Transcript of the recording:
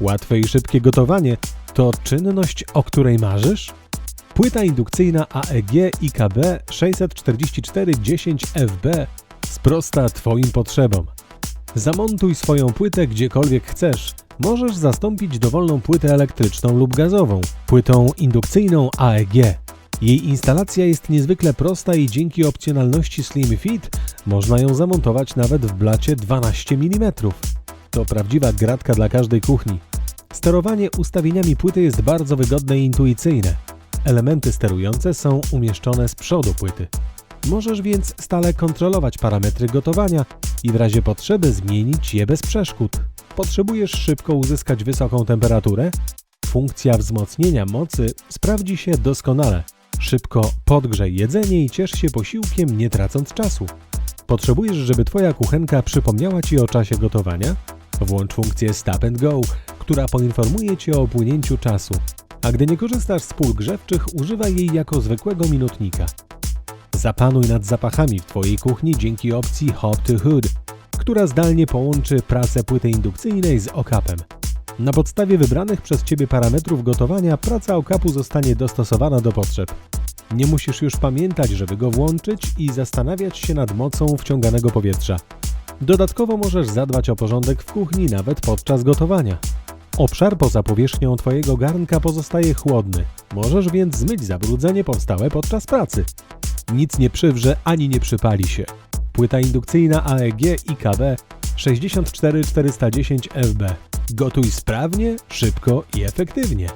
Łatwe i szybkie gotowanie to czynność, o której marzysz? Płyta indukcyjna AEG IKB 64410FB sprosta Twoim potrzebom. Zamontuj swoją płytę gdziekolwiek chcesz. Możesz zastąpić dowolną płytę elektryczną lub gazową płytą indukcyjną AEG. Jej instalacja jest niezwykle prosta i dzięki opcjonalności Slim Fit można ją zamontować nawet w blacie 12 mm. To prawdziwa gratka dla każdej kuchni. Sterowanie ustawieniami płyty jest bardzo wygodne i intuicyjne. Elementy sterujące są umieszczone z przodu płyty. Możesz więc stale kontrolować parametry gotowania i w razie potrzeby zmienić je bez przeszkód. Potrzebujesz szybko uzyskać wysoką temperaturę? Funkcja wzmocnienia mocy sprawdzi się doskonale. Szybko podgrzej jedzenie i ciesz się posiłkiem, nie tracąc czasu. Potrzebujesz, żeby Twoja kuchenka przypomniała Ci o czasie gotowania? Włącz funkcję Stop and Go, która poinformuje Cię o upłynięciu czasu. A gdy nie korzystasz z pól grzewczych, używaj jej jako zwykłego minutnika. Zapanuj nad zapachami w Twojej kuchni dzięki opcji Hot to Hood, która zdalnie połączy pracę płyty indukcyjnej z okapem. Na podstawie wybranych przez Ciebie parametrów gotowania praca okapu zostanie dostosowana do potrzeb. Nie musisz już pamiętać, żeby go włączyć i zastanawiać się nad mocą wciąganego powietrza. Dodatkowo możesz zadbać o porządek w kuchni nawet podczas gotowania. Obszar poza powierzchnią Twojego garnka pozostaje chłodny. Możesz więc zmyć zabrudzenie powstałe podczas pracy. Nic nie przywrze ani nie przypali się. Płyta indukcyjna AEG IKB 64410 FB. Gotuj sprawnie, szybko i efektywnie.